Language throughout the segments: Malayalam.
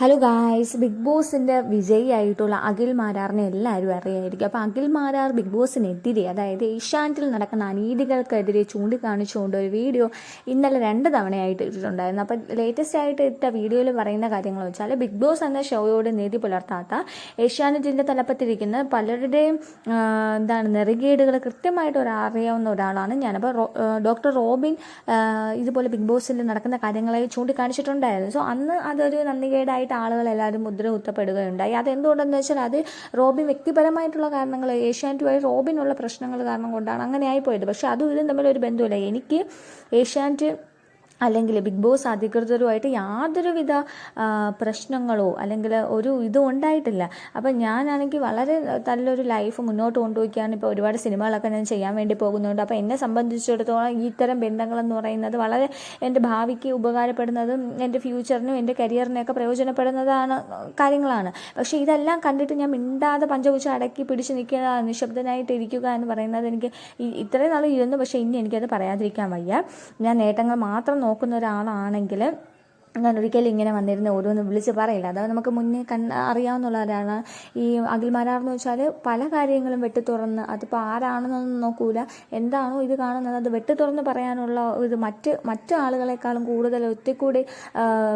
ഹലോ ഗായ്സ് ബിഗ് ബോസിന്റെ വിജയിയായിട്ടുള്ള അഖിൽ മാരാറിനെ എല്ലാവരും അറിയായിരിക്കും. അപ്പോൾ അഖിൽ മാരാർ ബിഗ് ബോസിനെതിരെ അതായത് ഏഷ്യാനെറ്റിൽ നടക്കുന്ന അനീതികൾക്കെതിരെ ചൂണ്ടിക്കാണിച്ചുകൊണ്ട് ഒരു വീഡിയോ ഇന്നലെ രണ്ട് തവണയായിട്ട് ഇട്ടിട്ടുണ്ടായിരുന്നു. അപ്പോൾ ലേറ്റസ്റ്റ് ആയിട്ട് ഇട്ട വീഡിയോയിൽ പറയുന്ന കാര്യങ്ങൾ വെച്ചാൽ ബിഗ് ബോസ് എന്ന ഷോയോട് നീതി പുലർത്താത്ത ഏഷ്യാനെറ്റിന്റെ തലപ്പത്തിരിക്കുന്ന പലരുടെയും എന്താണ് നെറികേടുകൾ കൃത്യമായിട്ട് ഒരു അറിയാവുന്ന ഒരാളാണ് ഞാനപ്പോൾ ഡോക്ടർ റോബിൻ ഇതുപോലെ ബിഗ് ബോസിൽ നടക്കുന്ന കാര്യങ്ങളെ ചൂണ്ടിക്കാണിച്ചിട്ടുണ്ടായിരുന്നു. സോ അന്ന് അതൊരു നന്ദികേടായിട്ട് ആളുകൾ എല്ലാവരും മുദ്ര കുത്തപ്പെടുകയുണ്ടായി. അതെന്തുകൊണ്ടെന്ന് വെച്ചാൽ അത് റോബിൻ വ്യക്തിപരമായിട്ടുള്ള കാരണങ്ങൾ ഏഷ്യാനെറ്റുമായി റോബിനുള്ള പ്രശ്നങ്ങൾ കാരണം കൊണ്ടാണ് അങ്ങനെ ആയിപ്പോയത് പക്ഷെ അതും ഇതും തമ്മിൽ ഒരു ബന്ധമില്ല എനിക്ക് ഏഷ്യാനെറ്റ് അല്ലെങ്കിൽ ബിഗ് ബോസ് അധികൃതരുമായിട്ട് യാതൊരുവിധ പ്രശ്നങ്ങളോ അല്ലെങ്കിൽ ഒരു ഇതും ഉണ്ടായിട്ടില്ല. അപ്പം ഞാനാണെങ്കിൽ വളരെ നല്ലൊരു ലൈഫ് മുന്നോട്ട് കൊണ്ടുപോയിക്കാണ്. ഇപ്പോൾ ഒരുപാട് സിനിമകളൊക്കെ ഞാൻ ചെയ്യാൻ വേണ്ടി പോകുന്നുണ്ട്. അപ്പോൾ എന്നെ സംബന്ധിച്ചിടത്തോളം ഇത്തരം ബന്ധങ്ങളെന്ന് പറയുന്നത് വളരെ എന്റെ ഭാവിക്ക് ഉപകാരപ്പെടുന്നതും എന്റെ ഫ്യൂച്ചറിനും എന്റെ കരിയറിനൊക്കെ പ്രയോജനപ്പെടുന്നതാണ് കാര്യങ്ങളാണ്. പക്ഷേ ഇതെല്ലാം കണ്ടിട്ട് ഞാൻ മിണ്ടാതെ പഞ്ചകുച്ച അടക്കി പിടിച്ച് നിൽക്കുക നിശബ്ദനായിട്ട് ഇരിക്കുക എന്ന് പറയുന്നത് എനിക്ക് ഇത്രയും നാൾ ഇരുന്നു. പക്ഷേ ഇനി എനിക്കത് പറയാതിരിക്കാൻ വയ്യ. ഞാൻ നേട്ടങ്ങൾ മാത്രം നോക്കുന്ന ഒരാളാണെങ്കിൽ ഞാൻ ഒരിക്കലും ഇങ്ങനെ വന്നിരുന്ന് ഓരോന്ന് വിളിച്ച് പറയില്ല. അത് നമുക്ക് മുന്നേ കണ് അറിയാവുന്ന ഒരാളാണ്. ഈ അഖിൽമാരാർന്ന് വെച്ചാൽ പല കാര്യങ്ങളും വെട്ടി തുറന്ന് അതിപ്പോൾ ആരാണെന്നൊന്നും നോക്കൂല. എന്താണോ ഇത് കാണുന്നത് അത് വെട്ടി തുറന്ന് പറയാനുള്ള ഇത് മറ്റ് മറ്റു ആളുകളെക്കാളും കൂടുതൽ ഒത്തിക്കൂടി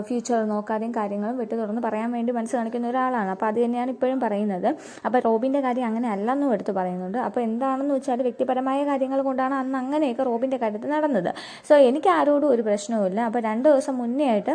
ഫ്യൂച്ചർ നോക്കാതെയും കാര്യങ്ങളും വെട്ടി തുറന്ന് പറയാൻ വേണ്ടി മനസ്സ് കാണിക്കുന്ന ഒരാളാണ്. അപ്പോൾ അത് തന്നെയാണ് ഇപ്പോഴും പറയുന്നത്. അപ്പോൾ റോബിന്റെ കാര്യം അങ്ങനെ അല്ലെന്നും എടുത്ത് പറയുന്നുണ്ട്. അപ്പോൾ എന്താണെന്ന് വെച്ചാൽ വ്യക്തിപരമായ കാര്യങ്ങൾ കൊണ്ടാണ് അന്ന് അങ്ങനെയൊക്കെ റോബിന്റെ കാര്യത്തിൽ നടന്നത്. സോ എനിക്ക് ആരോടും ഒരു പ്രശ്നവുമില്ല. അപ്പോൾ രണ്ട് ദിവസം മുന്നേ ആയിട്ട്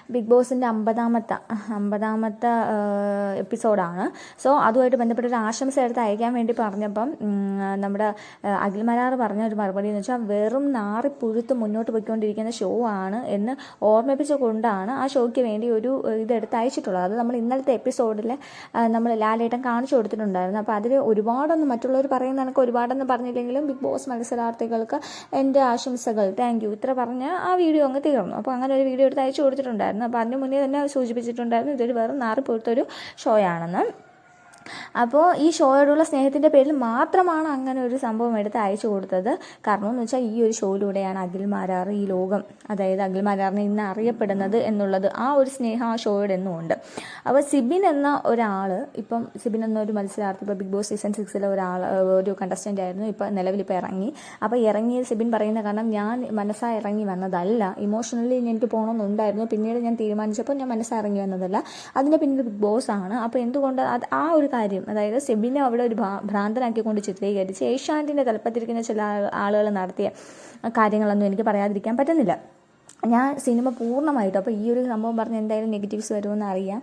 ബിഗ് ബോസിന്റെ അമ്പതാമത്തെ അമ്പതാമത്തെ എപ്പിസോഡാണ്. സോ അതുമായിട്ട് ബന്ധപ്പെട്ട ഒരു ആശംസ എടുത്ത് അയക്കാൻ വേണ്ടി പറഞ്ഞപ്പം നമ്മുടെ ആ, അഖിൽ മരാർ പറഞ്ഞ ഒരു മറുപടി എന്ന് വെച്ചാൽ വെറും നാറി പുഴുത്ത് മുന്നോട്ട് പോയിക്കൊണ്ടിരിക്കുന്ന ഷോ ആണ് എന്ന് ഓർമ്മിപ്പിച്ചുകൊണ്ടാണ് ആ ഷോയ്ക്ക് വേണ്ടി ഒരു ഇതെടുത്ത് അയച്ചിട്ടുള്ളത്. അത് നമ്മൾ ഇന്നലത്തെ എപ്പിസോഡിൽ നമ്മൾ ലാലേട്ടൻ കാണിച്ചു കൊടുത്തിട്ടുണ്ടായിരുന്നു. അപ്പോൾ അതിൽ ഒരുപാടൊന്നും മറ്റുള്ളവർ പറയുന്ന കണക്ക് ഒരുപാടൊന്നും പറഞ്ഞില്ലെങ്കിലും ബിഗ് ബോസ് മത്സരാർത്ഥികൾക്ക് എന്റെ ആശംസകൾ. Thank you. ഇത്ര പറഞ്ഞ് ആ വീഡിയോ അങ്ങ് തീർന്നു. അപ്പോൾ അങ്ങനെ ഒരു വീഡിയോ എടുത്ത് അയച്ചു കൊടുത്തിട്ടുണ്ടായിരുന്നു. അപ്പോൾ അതിന് മുന്നേ തന്നെ സൂചിപ്പിച്ചിട്ടുണ്ടായിരുന്നു. ഇതൊരു വെറും നാറിപ്പോഴത്തെ ഒരു ഷോ ആണെന്ന്. അപ്പോൾ ഈ ഷോയോടുള്ള സ്നേഹത്തിന്റെ പേരിൽ മാത്രമാണ് അങ്ങനെ ഒരു സംഭവം എടുത്ത് അയച്ചു കൊടുത്തത്. കാരണം എന്ന് വെച്ചാൽ ഈ ഒരു ഷോയിലൂടെയാണ് അഖിൽ മാരാർ ഈ ലോകം അതായത് അഖിൽ മാരാറിനെ ഇന്ന് അറിയപ്പെടുന്നത് എന്നുള്ളത് ആ ഒരു സ്നേഹം ആ ഷോയുടെ എന്നും ഉണ്ട്. അപ്പോൾ സിബിൻ എന്ന ഒരാൾ ഇപ്പം സിബിൻ എന്ന ഒരു മത്സരാർത്ഥി ഇപ്പോൾ ബിഗ് ബോസ് സീസൺ സിക്സിലെ ഒരാൾ ഒരു കണ്ടസ്റ്റന്റ് ആയിരുന്നു. ഇപ്പോൾ നിലവിൽ ഇപ്പോൾ ഇറങ്ങി. അപ്പോൾ ഇറങ്ങിയ സിബിൻ പറയുന്ന കാരണം ഞാൻ മനസ്സാ ഇറങ്ങി വന്നതല്ല. ഇമോഷണലി എനിക്ക് പോകണമെന്നുണ്ടായിരുന്നു പിന്നീട് ഞാൻ തീരുമാനിച്ചപ്പോൾ ഞാൻ മനസ്സാ ഇറങ്ങി വന്നതല്ല. അതിന്റെ പിന്നിൽ ബിഗ് ബോസ് ആണ്. അപ്പോൾ എന്തുകൊണ്ട് അത് ആ ഒരു കാര്യം. അതായത് സെബിനെ അവിടെ ഒരു ഭ്രാ- ഭ്രാന്തനാക്കിക്കൊണ്ട് ചിത്രീകരിച്ച് ഏഷ്യാനെറ്റിന്റെ തലപ്പത്തിരിക്കുന്ന ചില ആളുകൾ നടത്തിയ കാര്യങ്ങളൊന്നും എനിക്ക് പറയാതിരിക്കാൻ പറ്റുന്നില്ല. ഞാൻ സിനിമ പൂർണമായിട്ടും അപ്പോൾ ഈ ഒരു സംഭവം പറഞ്ഞ് എന്തായാലും നെഗറ്റീവ്സ് വരുമെന്ന് അറിയാം.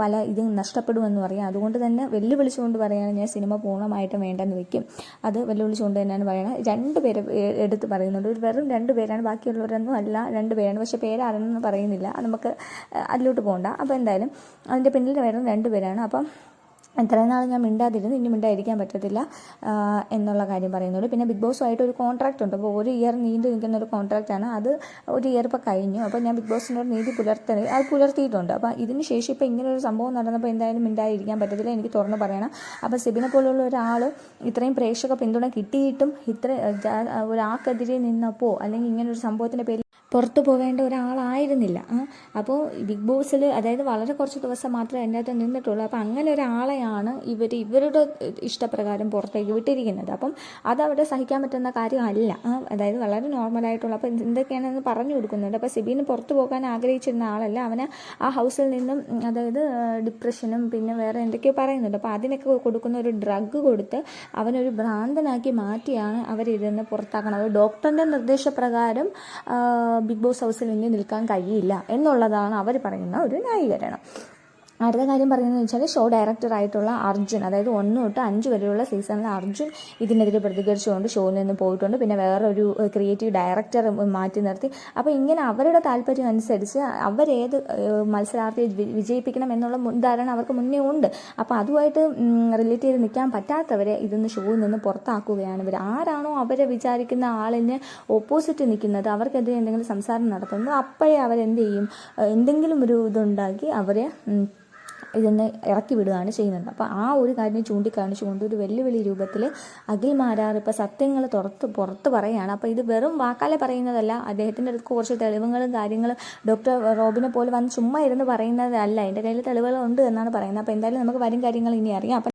പല ഇത് നഷ്ടപ്പെടുമെന്നും അറിയാം. അതുകൊണ്ട് തന്നെ വെല്ലുവിളിച്ചുകൊണ്ട് പറയുകയാണ് ഞാൻ സിനിമ പൂർണമായിട്ടും വേണ്ടെന്ന് വെക്കും. അത് വെല്ലുവിളിച്ചുകൊണ്ട് തന്നെയാണ് പറയുന്നത് രണ്ട് പേര് എടുത്ത് പറയുന്നുണ്ട്. ഒരു വെറും രണ്ട് പേരാണ് ബാക്കിയുള്ളവരൊന്നും അല്ല രണ്ട് പേരാണ്. പക്ഷേ പേരാരെന്ന് പറയുന്നില്ല. നമുക്ക് അതിലോട്ട് പോകണ്ട അപ്പോൾ എന്തായാലും അതിന്റെ പിന്നിൽ വെറും രണ്ട് പേരാണ്. അപ്പം ഇത്രയും നാൾ ഞാൻ മിണ്ടാതിരുന്നു. ഇനി മിണ്ടായിരിക്കാൻ പറ്റത്തില്ല എന്നുള്ള കാര്യം പറയുന്നുള്ളൂ. പിന്നെ ബിഗ് ബോസുമായിട്ട് ഒരു കോൺട്രാക്റ്റ് ഉണ്ട്. അപ്പോൾ ഒരു ഇയർ നീണ്ടു നിൽക്കുന്ന ഒരു കോൺട്രാക്റ്റാണ് അത് ഒരു ഇയർ ഇപ്പോൾ കഴിഞ്ഞു. അപ്പോൾ ഞാൻ ബിഗ് ബോസിനോട് നീതി പുലർത്തണേ അത് പുലർത്തിയിട്ടുണ്ട്. അപ്പോൾ ഇതിന് ശേഷം ഇപ്പോൾ ഇങ്ങനെ ഒരു സംഭവം നടന്നപ്പോൾ എന്തായാലും മിണ്ടായിരിക്കാൻ പറ്റത്തില്ല. എനിക്ക് തുറന്ന് പറയണം. അപ്പോൾ സിബിനെ പോലുള്ള ഒരാൾ ഇത്രയും പ്രേക്ഷക പിന്തുണ കിട്ടിയിട്ടും ഇത്ര ഒരാൾക്കെതിരെ നിന്നപ്പോൾ അല്ലെങ്കിൽ ഇങ്ങനെ ഒരു സംഭവത്തിന്റെ പേരിൽ പുറത്തു പോകേണ്ട ഒരാളായിരുന്നില്ല. അപ്പോൾ ബിഗ് ബോസിൽ അതായത് വളരെ കുറച്ച് ദിവസം മാത്രമേ അതിന്റെ അകത്ത് നിന്നിട്ടുള്ളൂ. അപ്പോൾ അങ്ങനെ ഒരാളെയാണ് ഇവർ ഇവരുടെ ഇഷ്ടപ്രകാരം പുറത്തേക്ക് വിട്ടിരിക്കുന്നത്. അപ്പം അതവിടെ സഹിക്കാൻ പറ്റുന്ന കാര്യമല്ല. അതായത് വളരെ നോർമലായിട്ടുള്ള അപ്പോൾ എന്തൊക്കെയാണെന്ന് പറഞ്ഞു കൊടുക്കുന്നുണ്ട്. അപ്പോൾ സിബിന് പുറത്തു പോകാൻ ആഗ്രഹിച്ചിരുന്ന ആളല്ല. അവന് ആ ഹൗസിൽ നിന്നും അതായത് ഡിപ്രഷനും പിന്നെ വേറെ എന്തൊക്കെയോ പറയുന്നുണ്ട്. അപ്പോൾ അതിനൊക്കെ കൊടുക്കുന്ന ഒരു ഡ്രഗ് കൊടുത്ത് അവനൊരു ഭ്രാന്തനാക്കി മാറ്റിയാണ് അവരിരുന്ന് പുറത്താക്കണത്. ഡോക്ടറിന്റെ നിർദ്ദേശപ്രകാരം ബിഗ് ബോസ് ഹൗസിൽ ഇനി നിൽക്കാൻ കഴിയില്ല എന്നുള്ളതാണ് അവർ പറയുന്ന ഒരു ന്യായീകരണം. അടുത്ത കാര്യം പറയുന്നത് വെച്ചാൽ ഷോ ഡയറക്ടറായിട്ടുള്ള അർജുൻ അതായത് ഒന്ന് തൊട്ട് അഞ്ച് വരെയുള്ള സീസണിൽ അർജുൻ ഇതിനെതിരെ പ്രതികരിച്ചുകൊണ്ട് ഷോയിൽ നിന്ന് പോയിട്ടുണ്ട്. പിന്നെ വേറൊരു ക്രിയേറ്റീവ് ഡയറക്ടർ മാറ്റി നിർത്തി. അപ്പോൾ ഇങ്ങനെ അവരുടെ താല്പര്യം അനുസരിച്ച് അവരേത് മത്സരാർത്ഥിയെ വിജയിപ്പിക്കണം എന്നുള്ള മുൻധാരണ അവർക്ക് മുന്നേ ഉണ്ട്. അപ്പോൾ അതുമായിട്ട് റിലേറ്റ് ചെയ്ത് നിൽക്കാൻ പറ്റാത്തവരെ ഇതിന്ന് ഷോയിൽ നിന്ന് പുറത്താക്കുകയാണ് ഇവർ ആരാണോ അവരെ വിചാരിക്കുന്ന ആളിന് ഓപ്പോസിറ്റ് നിൽക്കുന്നത് അവർക്കെതിരെ എന്തെങ്കിലും സംസാരം നടത്തുന്നത് അപ്പോഴേ അവരെന്ത് ചെയ്യും? എന്തെങ്കിലും ഒരു ഇതുണ്ടാക്കി അവരെ ഇതെന്ന് ഇറക്കി വിടുകയാണ് ചെയ്യുന്നത്. അപ്പോൾ ആ ഒരു കാര്യം ചൂണ്ടിക്കാണിച്ചുകൊണ്ട് ഒരു വെല്ലുവിളി രൂപത്തിൽ അഖിൽ മാരാർ ഇപ്പോൾ സത്യങ്ങൾ തുറത്ത് പുറത്ത് പറയുകയാണ്. അപ്പോൾ ഇത് വെറും വാക്കാലെ പറയുന്നതല്ല അദ്ദേഹത്തിന്റെ അടുത്ത് കുറച്ച് തെളിവുകളും കാര്യങ്ങളും ഡോക്ടർ റോബിനെ പോലെ വന്ന് ചുമ്മാ ഇരുന്ന് പറയുന്നതല്ല. എന്റെ കയ്യിൽ തെളിവുകളുണ്ട് എന്നാണ് പറയുന്നത്. അപ്പോൾ എന്തായാലും നമുക്ക് വരും കാര്യങ്ങൾ ഇനി അറിയാം.